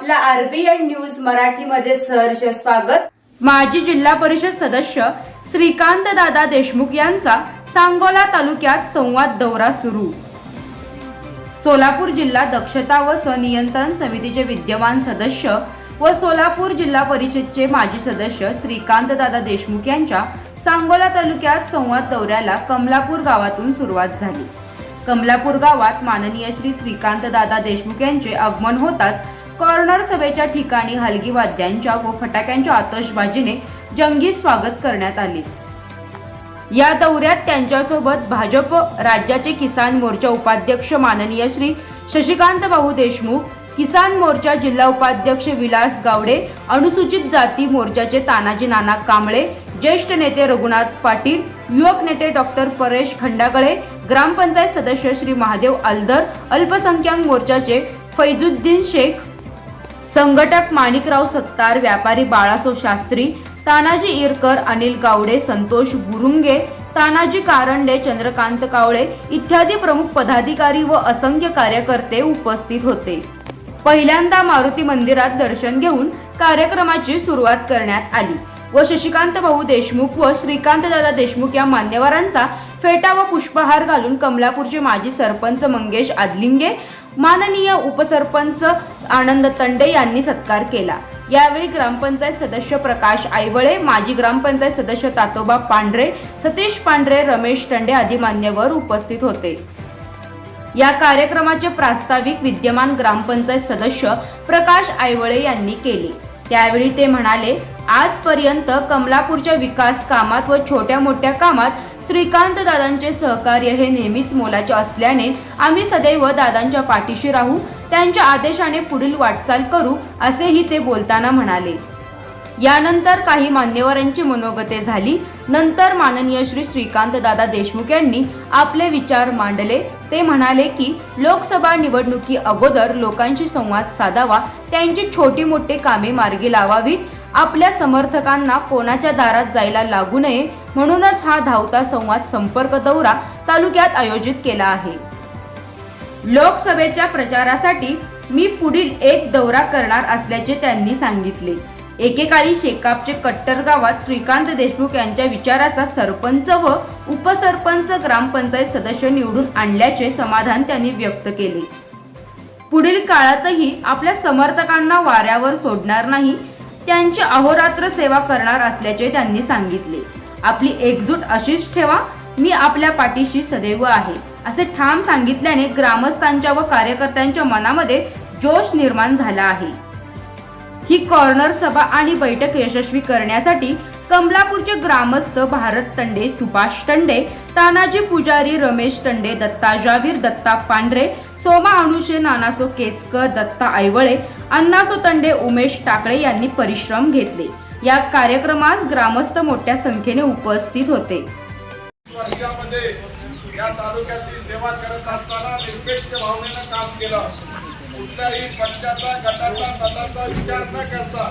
नमस्कार RBN news मराठीमध्ये सहर्ष स्वागत. माजी जिल्हा परिषद सदस्य श्रीकांत दादा देशमुख यांचा सांगोला तालुक्यात संवाद दौरा सुरू. सोलापूर जिल्हा दक्षता व स्वनियंत्रण समितीचे विद्यमान सदस्य व सोलापूर जिल्हा परिषदचे माजी सदस्य श्रीकांत दादा देशमुख यांच्या सांगोला तालुक्यात संवाद दौऱ्याला कमलापूर गावातून सुरुवात झाली. कमलापूर गावात माननीय श्री श्रीकांत दादा देशमुख यांचे आगमन होताच कॉर्नर सभेच्या ठिकाणी हलगी वाद्यांच्या व फटाक्यांच्या आतषबाजीने जंगी स्वागत करण्यात आले. या दौऱ्यात त्यांच्यासोबत भाजप राज्याचे किसान मोर्चा उपाध्यक्ष माननीय श्री शशिकांत भाऊ देशमुख किसान मोर्चा जिल्हा उपाध्यक्ष विलास गावडे अनुसूचित जाती मोर्चाचे तानाजी नाना कांबळे ज्येष्ठ नेते रघुनाथ पाटील युवक नेते डॉक्टर परेश खंडागळे ग्रामपंचायत सदस्य श्री महादेव अलदर अल्पसंख्याक मोर्चाचे फैजुद्दीन शेख संघटक माणिकराव सत्तार व्यापारी बाळासो शास्त्री तानाजी इरकर अनिल गावडे संतोष गुरुंगे तानाजी कारंडे चंद्रकांत कावळे इत्यादी प्रमुख पदाधिकारी व असंख्य कार्यकर्ते उपस्थित होते. पहिल्यांदा मारुती मंदिरात दर्शन घेऊन कार्यक्रमाची सुरुवात करण्यात आली व शशिकांत भाऊ देशमुख व श्रीकांत दादा देशमुख या मान्यवरांचा फेटा व पुष्पहार घालून कमलापूरचे माजी सरपंच मंगेश आदलिंगे माननीय उपसरपंच आनंद तंडे यांनी सत्कार केला. यावेळी ग्रामपंचायत सदस्य प्रकाश आयवळे माजी ग्रामपंचायत सदस्य तातोबा पांढरे सतीश पांढरे रमेश तंडे आदी मान्यवर उपस्थित होते. या कार्यक्रमाचे प्रास्ताविक विद्यमान ग्रामपंचायत सदस्य प्रकाश आयवळे यांनी केले. त्यावेळी ते म्हणाले आजपर्यंत कमलापूरच्या विकास कामात व छोट्या मोठ्या कामात श्रीकांत दादांचे सहकार्य हे नेहमीच मोलाचे असल्याने आम्ही सदैव दादांच्या पाठीशी राहू त्यांच्या आदेशाने पुढील वाटचाल करू असेही ते बोलताना म्हणाले. यानंतर काही मान्यवरांची मनोगते झाली. नंतर माननीय श्री श्रीकांत दादा देशमुख यांनी आपले विचार मांडले. ते म्हणाले की लोकसभा निवडणुकी अगोदर लोकांशी संवाद साधावा त्यांची छोटी मोठी कामे मार्गी लावावीत. आपल्या समर्थकांना कोणाच्या दारात जायला लागू नये म्हणूनच हा धावता संवाद संपर्क दौरा तालुक्यात आयोजित केला आहे. लोकसभेच्या प्रचारासाठी मी पुढील एक दौरा करणार असल्याचे त्यांनी सांगितले. एकेकाळी शेकापचे कट्टर गावात श्रीकांत देशमुख यांच्या विचाराचा सरपंच व उपसरपंच ग्रामपंचायत सदस्य निवडून आणल्याचे समाधान त्यांनी व्यक्त केले. पुढील काळातही आपल्या समर्थकांना वाऱ्यावर सोडणार नाही त्यांची अहोरात्र सेवा करणार असल्याचे त्यांनी सांगितले. आपली एकजूट अशीच ठेवा मी आपल्या पाठीशी सदैव आहे असे ठाम सांगितल्याने ग्रामस्थांच्या व कार्यकर्त्यांच्या मनामध्ये जोश निर्माण झाला आहे. ही कॉर्नर सभा आणि बैठक यशस्वी करण्यासाठी कमलापूरचे ग्रामस्थ भारत तंडे सुभाष तंडे तानाजी पुजारी रमेश तंडे दत्ता जावीर दत्ता पांढरे सोमा अनुशे नानासो केसकर दत्ता ऐवळे अण्णा सोतंडे उमेश टाकळे यांनी परिश्रम घेतले. या कार्यक्रमास ग्रामस्थ मोठ्या संख्येने उपस्थित होते. वर्षामध्ये या तालुक्याची सेवा करत असताना निरपेक्ष भावनेनं काम केलं. कुठल्याही पक्षाचा गटाचा मताचा विचार न करता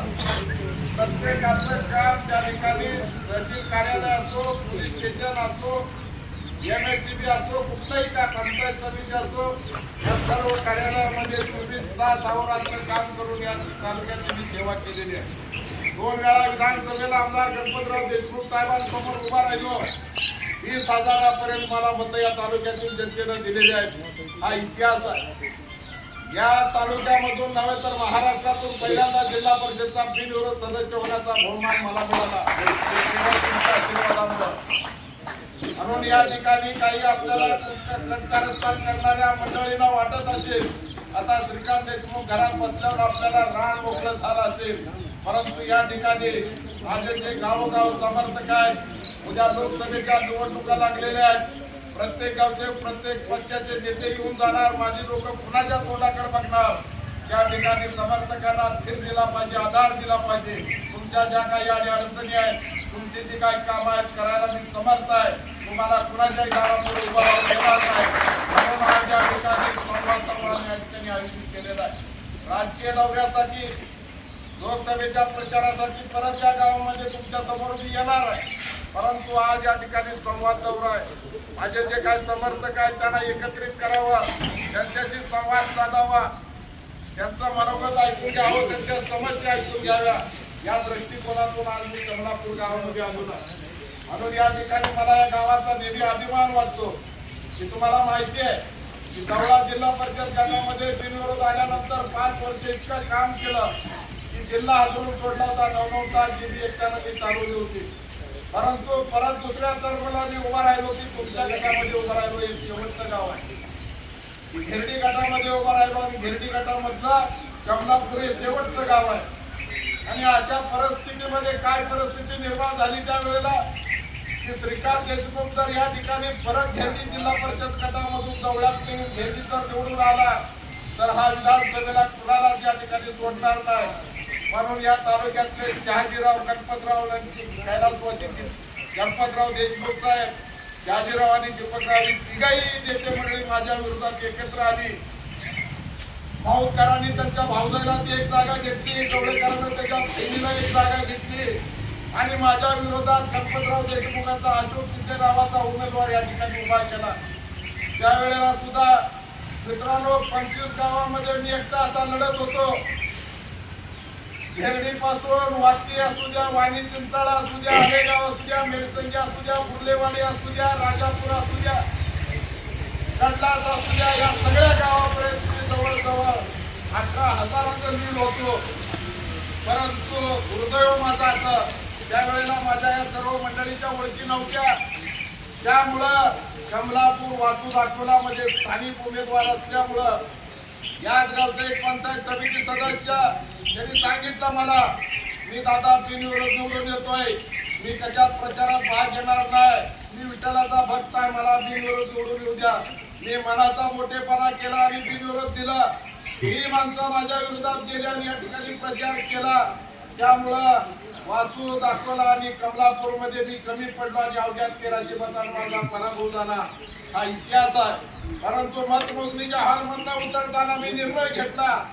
प्रत्येकाचं काम त्या ठिकाणी तहसील कार्यालय असो पोलीस स्टेशन असो एम एस सी बी असो कुठलंही का पंचायत समिती असो या सर्व कार्यालयामध्ये चोवीस तास अहोरात्र काम करून या तालुक्याची मी सेवा केलेली आहे. दोन वेळा विधानसभेला आमदार गणपतराव देशमुख साहेबांसमोर उभा राहिलो. वीस हजारापर्यंत मला मत या तालुक्यातील जनतेनं दिलेली आहेत. हा इतिहास आहे. या तालुक्यामधून नव्हे तर महाराष्ट्रातून पहिल्यांदा जिल्हा परिषदचा बिनविरोध सदस्य होण्याचा बहुमान मला मिळाला हे केवळ तुमच्या आशीर्वादामुळं म्हणून या ठिकाणी काही आपल्याला कारस्थान करणाऱ्या मंडळींना वाटत असेल आता श्रीकांत देशमुख घरात बसल्यावर आपल्याला रान मोकळं झालं असेल. परंतु या ठिकाणी माझे जे गावोगाव समर्थक आहेत उद्या लोकसभेच्या निवडणुका लागलेल्या आहेत. प्रत्येक गावचे प्रत्येक पक्षाचे नेते येऊन जाणार माझी लोक कुणाच्या तोंडाकडे बघणार? या ठिकाणी समर्थकांना फिर दिला पाहिजे आधार दिला पाहिजे. तुमच्या ज्या काही अडचणी आहेत तुमची जी काही कामं आहेत करायला मी समर्थ आहे. तुम्हाला कुणाच्याही गावामध्ये उभा राहून नाही. म्हणून आज या ठिकाणी संवाद दौरा या ठिकाणी आयोजित केलेला आहे. राजकीय दौऱ्यासाठी लोकसभेच्या प्रचारासाठी परत या गावामध्ये तुमच्यासमोर मी येणार आहे. परंतु आज या ठिकाणी संवाद दौरा आहे. माझे जे काही समर्थक आहेत त्यांना एकत्रित करावं. त्यांच्याशी संवाद साधावा. त्यांचं मनोगत ऐकून घ्यावं. त्यांच्या समस्या ऐकून घ्याव्या. या दृष्टिकोनातून आज मी कमलापूर गावामध्ये आलो ना म्हणून या ठिकाणी मला या गावाचा नेहमी अभिमान वाटतो. की तुम्हाला माहिती आहे की दौडा जिल्हा परिषद गटामध्ये बिनविरोध आल्यानंतर पाच वर्ष इतकं काम केलं की जिल्हा हादरून सोडला होता. नऊ नऊ तास जीबी एकट्यानं मी चालवली होती. परंतु परत दुसऱ्या तर्फला मी उभा राहिलो की तुमच्या गटामध्ये उभा राहिलो. हे शेवटचं गाव आहे. घेरडी गटामध्ये उभा राहिलो आणि घेरडी गटामधलं कमलापूर हे शेवटचं गाव आहे. आणि अशा परिस्थितीमध्ये काय परिस्थिती निर्माण झाली त्यावेळेला की श्रीकांत देशमुख जर या ठिकाणी परत घेरडी जिल्हा परिषद गटामधून जवळात घेरडी जर निवडून आला तर हा विधानसभेला कुणालाच या ठिकाणी सोडणार नाही. म्हणून या तालुक्यातले शहाजीराव गणपतराव यांची कैलासवासी गणपतराव देशमुख साहेब शहाजीराव आणि दीपकराव ही तिघही नेते मंडळी माझ्या विरोधात एकत्र आली. भाऊकरांनी त्यांच्या भाऊजाईला ती एक जागा घेतली चौडेकरांनी त्याच्या बहिणीला एक जागा घेतली. आणि माझ्या विरोधात गणपतराव देशमुखांचा अशोक शिंदे नावाचा उमेदवार या ठिकाणी उभा केला. त्यावेळेला सुद्धा मित्रांनो पंचवीस गावामध्ये मी एकटा असा लढत होतो. घेरडीपासून वाकी असू द्या वाणी चिंचाळा असू द्या आलेगाव असू द्या मेडसंगी असू द्या फुर्लेवाडी असू द्या राजापूर असू द्या कडलास असू द्या या सगळ्या गावापर्यंत मी जवळजवळ अठरा हजारांचं लीड होतो. परंतु दुर्दैव माझा असं त्यावेळेला माझ्या या सर्व मंडळीच्या ओळखी नव्हत्या. त्यामुळं कमलापूर वातू म्हणजे स्थानिक उमेदवार असल्यामुळं. याच गावचं एक पंचायत समिती सदस्य त्यांनी सांगितलं मला मी दादा बिनविरोध निवडून येतोय. मी कशात प्रचारात भाग घेणार नाही. मी विठ्ठलाचा भक्त आहे मला बिनविरोध निवडून येऊ द्या. मी मनाचा मोठेपणा केला आणि बिनविरोध दिला. ही माणसं माझ्या विरोधात गेली आणि या ठिकाणी प्रचार केला. त्यामुळं वासू दाखवला आणि कमलापूरमध्ये मी कमी पडलो आणि अवघ्यात तेराशे मतांना माझा पराभव झाला. हा इतिहास आहे. परंतु मतमोजणीच्या हालमधनं उतरताना मी निर्णय घेतला.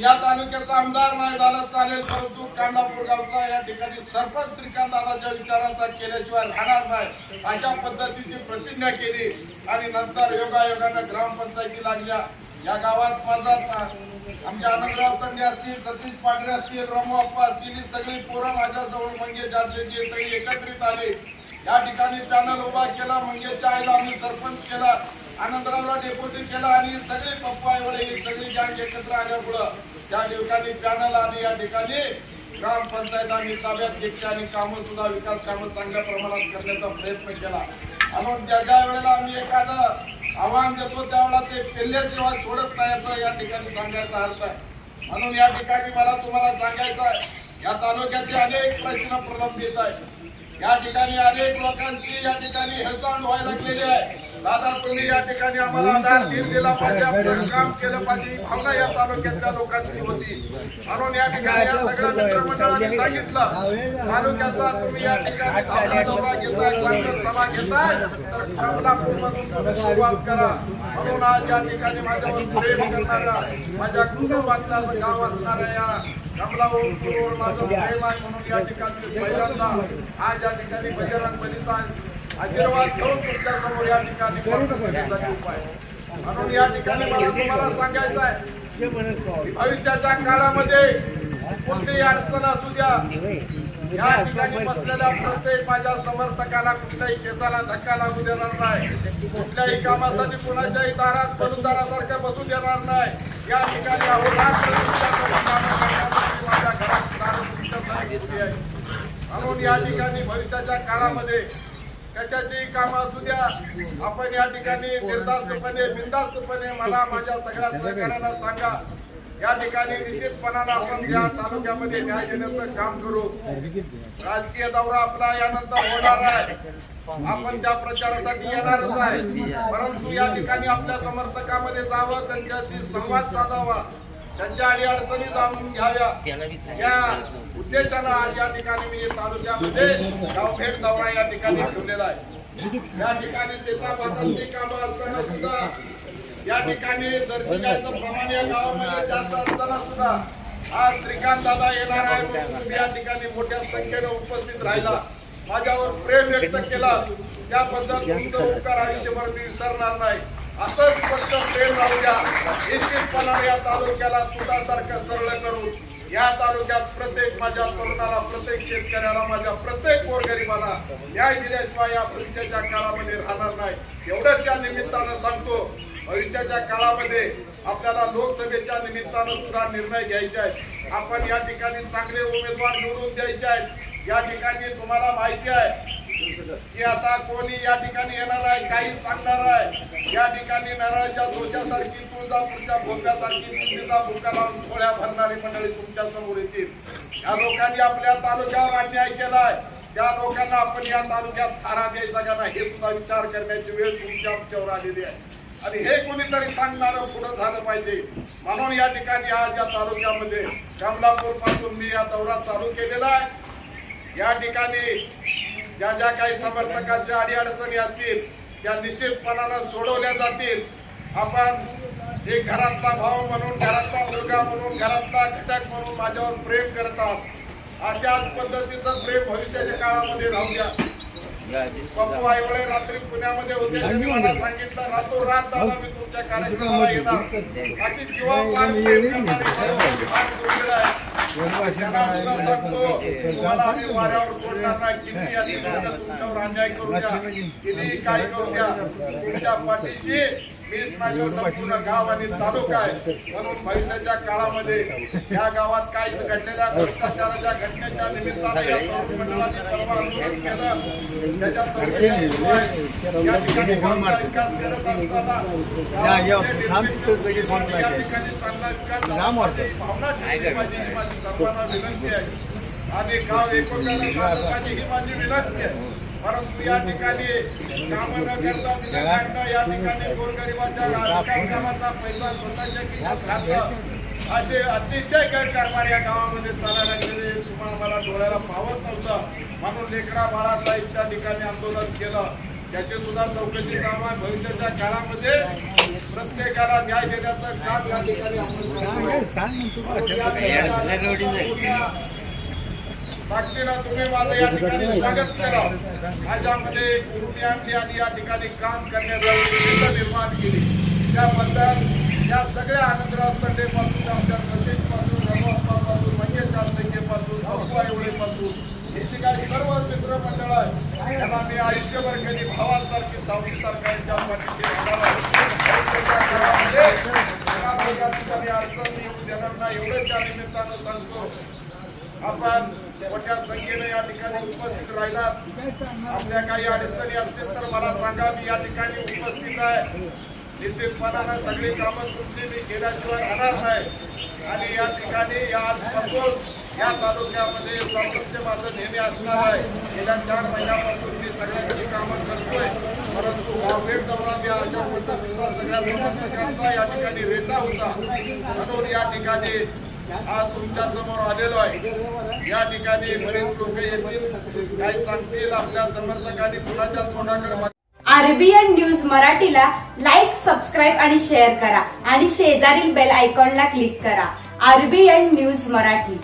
या तालुक्याचा आमदार नाही झाला चालेल. परंतु कांदापूर गावचा या ठिकाणी सरपंच श्रीकांत दादाच्या विचारांचा केल्याशिवाय राहणार नाही. अशा पद्धतीची प्रतिज्ञा केली आणि नंतर योगायोगानं ग्रामपंचायती लागल्या. या गावात माझा आमच्या आनंदराव तंडे असतील सतीश पांढरे असतील रामू अप्पा असतील ही सगळी पोरं माझ्याजवळ मंगेश जादलेची सगळी एकत्रित आले. या ठिकाणी पॅनल उभा केला मंगेच्या आईला आम्ही सरपंच केला आनंदरावला डेप्युटी केला आणि सगळे पप्पा एवढे ही सगळी गँग एकत्र आल्यामुळं त्या ठिकाणी पॅनल आणि या ठिकाणी ग्रामपंचायत आणि ताब्यात घेतली आणि कामं सुद्धा विकास कामं चांगल्या प्रमाणात करण्याचा प्रयत्न केला. म्हणून ज्या ज्या वेळेला आम्ही एखादं आव्हान देतो त्यावेळेला ते पेल्ल्याशिवाय सोडत नाही असं या ठिकाणी सांगायचा अर्थ आहे. म्हणून या ठिकाणी मला तुम्हाला सांगायचं आहे या तालुक्याचे अनेक प्रश्न प्रलंबित आहेत. या ठिकाणी अनेक लोकांची या ठिकाणी हेळसांड व्हायला लागलेली आहे. दादा तुम्ही या ठिकाणी आम्हाला आधार धीर दिला पाहिजे. आपण काम केलं पाहिजे. ही भावना या तालुक्यातल्या लोकांची होती. म्हणून या ठिकाणी या सगळ्या मित्रमंडळाने सांगितलं. तालुक्याचा तुम्ही या ठिकाणी धावला दौरा घेताय ग्रामीण सभा घेताय तर कमलापूरमधून तुम्ही सुरुवात करा. म्हणून आज या ठिकाणी माझ्यावर प्रेम करणारा माझ्या कुटुंबातल्या गाव असणाऱ्या या कमलापूर माझं प्रेम आहे म्हणून या ठिकाणी पहिल्यांदा आज या ठिकाणी बजरंग बलीचा आशीर्वाद घेऊन तुमच्यासमोर या ठिकाणी उपाय म्हणून या ठिकाणी मला तुम्हाला सांगायचं आहे भविष्याच्या काळामध्ये कुठलीही अडचण असू द्या. या ठिकाणी बसलेल्या प्रत्येक माझ्या समर्थकाला कुठल्याही केसाला धक्का लागू देणार नाही. कुठल्याही कामासाठी कुणाच्याही दारात बलुदारासारखं बसू देणार नाही. या ठिकाणी माझ्या घराची दारं तुमच्यासाठी आहे म्हणून या ठिकाणी भविष्याच्या काळामध्ये कशाची कामं असू द्या आपण या ठिकाणी निर्धास्तपणे बिंदास्तपणे मला माझ्या सगळ्या सहकाऱ्यांना सांगा. या ठिकाणी निश्चितपणानं आपण या तालुक्यामध्ये न्याय देण्याचं काम करू. राजकीय दौरा आपला यानंतर होणार आहे. आपण त्या प्रचारासाठी येणारच आहे. परंतु या ठिकाणी आपल्या समर्थकामध्ये जावं त्यांच्याशी संवाद साधावा. त्यांच्या अडीअडचणी जाणून घ्याव्या. या उद्देशानं आज या ठिकाणी मी तालुक्यामध्ये गावभेट दौरा या ठिकाणी ठेवलेला आहे. या ठिकाणी शेताभातांची कामं असताना सुद्धा या ठिकाणी जर्सी गायचं प्रमाण या गावामध्ये जास्त असताना सुद्धा आज श्रीकांत दादा येणार आहे म्हणून या ठिकाणी मोठ्या संख्येने उपस्थित राहिला. माझ्यावर प्रेम व्यक्त केला. त्याबद्दल तुमचं उपकार आयुष्यभर मी विसरणार नाही. असंच स्पष्ट प्रेम राहू द्या. निश्चितपणाने या तालुक्याला सुतासारखं सरळ करून या तालुक्यात प्रत्येक माझ्या तरुणाला प्रत्येक शेतकऱ्याला माझ्या प्रत्येक गोरगरिबाला न्याय दिल्याशिवाय या भविष्याच्या काळामध्ये राहणार नाही. एवढंच या निमित्तानं सांगतो भविष्याच्या काळामध्ये आपल्याला लोकसभेच्या निमित्तानं सुद्धा निर्णय घ्यायचे आहेत आपण या ठिकाणी चांगले उमेदवार निवडून द्यायचे आहेत. या ठिकाणी तुम्हाला माहिती आहे की आता कोणी या ठिकाणी येणार आहे काही सांगणार आहे. या ठिकाणी नारळाच्या धोच्यासारखी तुळजापूरच्या भोक्यासारखी चिंतीचा भोका लावून झोळ्या भरणारी मंडळी तुमच्यासमोर येतील. या लोकांनी आपल्या तालुक्यावर अन्याय केलाय. त्या लोकांना आपण या तालुक्यात थारा द्यायचा का नाही हे सुद्धा विचार करण्याची वेळ तुमच्या आमच्यावर आलेली आहे. आणि हे कोणीतरी सांगणार पुढं झालं पाहिजे. म्हणून या ठिकाणी आज या तालुक्यामध्ये कमलापूरपासून मी या दौरा चालू केलेला आहे. या ठिकाणी ज्या ज्या काही समर्थकांच्या अडीअडचणी असतील त्या निश्चितपणानं सोडवल्या जातील. आपण एक घरातला भाऊ म्हणून घरातला मुलगा म्हणून घरातला घटक म्हणून माझ्यावर प्रेम करतात अशाच पद्धतीचं प्रेम भविष्याच्या काळामध्ये राहू द्या. पप्पू आईवळे रात्री पुण्यामध्ये होते त्यांनी मला सांगितलं रातोरात दादा मी तुमच्या कार्यक्रमाला येणार. अशी जीवापाड तुम्हाला आम्ही वाऱ्यावर सोडणार नाही. किती लोकं तुमच्यावर अन्याय करू द्या किती काय करू द्या तुमच्या पाठीशी मीच माझं संपूर्ण गाव आणि तालुका आहे म्हणून भविष्याच्या काळामध्ये या गावात काय घडलेल्या भ्रष्टाचाराच्या घटनेच्या निमित्ताने या तरुण मंडळाने परवा आंदोलन केलं त्याच्या चौकशी सुरू आहे. या ठिकाणी गावचा विकास करत असताना या, या, गावामध्ये थांब, तिथं लगेच फोन या लागायचं. ठिकाणी चांगला विकास झाला लांब वाटतं. पाहिजे. भावना ठेवली पाहिजे ही माझी सर्वांना विनंती आहे आणि गाव चाललं पाहिजे ही माझी विनंती आहे परंतु या ठिकाणी कामं न करता बिलं काढणं, या ठिकाणी गोरगरिबाच्या कामाचा पैसा स्वतःच्या खिशात घालणं असे अतिशय गैरकारभार या गावामध्ये चालायला गेले. तुम्हाला मला डोळ्याला पावत नव्हतं. म्हणून लेकरा बाळासाहेब त्या ठिकाणी आंदोलन केलं. त्याची सुद्धा चौकशी चालू आहे. भविष्याच्या काळामध्ये प्रत्येकाला न्याय देण्याचं काम या ठिकाणी आपण करतोय. सांग म्हणतो म्हणून या ठिकाणी ताकदीनं तुम्ही माझं या ठिकाणी स्वागत केलं. माझ्यामध्ये कृती आणली आणि या ठिकाणी काम करण्याचा निर्माण केली. त्याबद्दल या सगळ्या आनंदरावपासून आमच्या संदेशपासून पासून मंगेशपासून अप्पू आईवडेपासून हे जे काही सर्व मित्रमंडळ आहे त्यांना मी आयुष्यभर कधी भावासारखी सावलीसारखा यांच्या पाठीशी अडचण येऊ देणार नाही एवढंच त्या निमित्तानं सांगतो. आपण मोठ्या संख्येने या ठिकाणी उपस्थित राहिलात. आपल्या काही अडचणी असतील तर मला सांगा मी या ठिकाणी उपस्थित आहे. निश्चितपणानं सगळी कामं तुमची मी केल्याशिवाय राहणार नाही. आणि या ठिकाणी या आजपासून या तालुक्यामध्ये सातत्य माझं नेहमी असणार आहे. गेल्या चार महिन्यापासून मी सगळ्यांची कामं करतोय. परंतु गावभेट दौरा या अशा पद्धतीचा सगळ्या समर्थकांचा या ठिकाणी रेटा होता. म्हणून या ठिकाणी आज तुमच्यासमोर आलेलो आहे. या ठिकाणी बरेच लोक येतील. काय सांगतील आपल्या समर्थकांनी कुणाच्या तोंडाकडे आरबीएन न्यूज मराठीला लाईक सबस्क्राईब आणि शेअर करा. आणि शेजारील बेल आयकॉनला क्लिक करा. RBN news Marathi.